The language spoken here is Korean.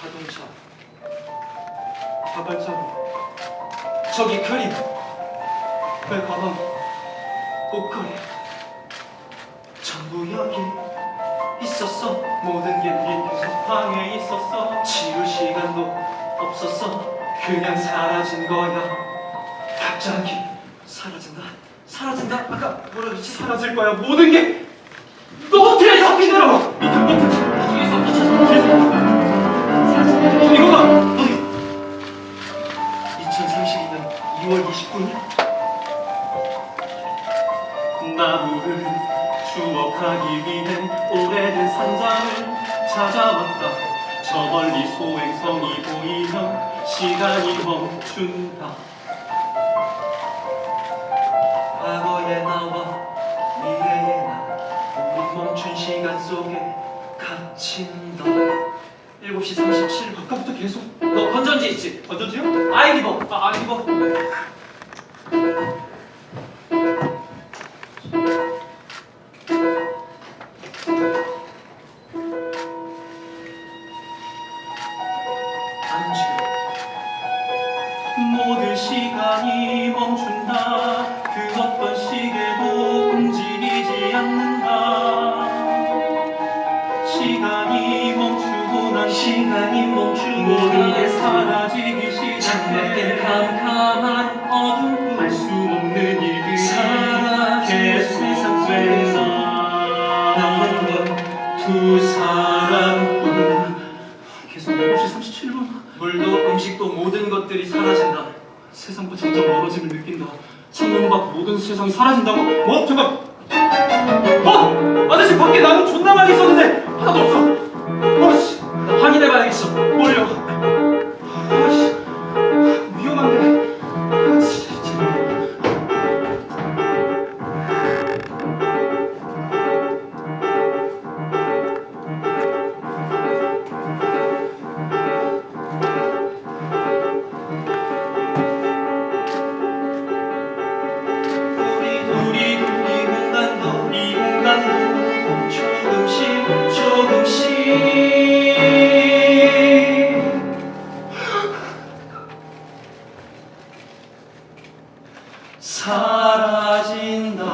자동차, 자발자루, 저기 그림, 내 가방, 옷걸이, 전부 여기 있었어. 모든 게 밑에서 방에 있었어. 치울 시간도 없었어. 그냥 사라진 거야. 갑자기 사라진다. 사라진다. 아까 뭐라 그랬지? 사라질 거야. 모든 게 노트에 적힌 대로. 2032년 2월 29일. 나무를 추억하기 위해 오래된 산장을 찾아왔다. 저 멀리 소행성이 보이면 시간이 멈춘다. 과거의 나와 미래의 나 우리 멈춘 시간 속에 갇힌다 7시 37분 아까부터 계속. 너 건전지 있지? 건전지요? 아이리버. 아 아이리버. 안주 모든 시간이 멈춘다. 그 어떤 시계도 움직이지 않는다. 시간이 멈 추고 난 시간이 멈추고 게 사라지기 시작해. 캄캄한 어둠 알 수 없는 일들이 계속 세상 남는 건두 사람뿐 계속 7시 37분. 물도 음식도 모든 것들이 사라진다. 세상과 점점 멀어짐을 느낀다. 창문 밖 모든 세상이 사라진다고? 뭐? 잠깐. 어? 아저씨 밖에 나무 존나 많이 있었는데 하나도 없어 사라진다.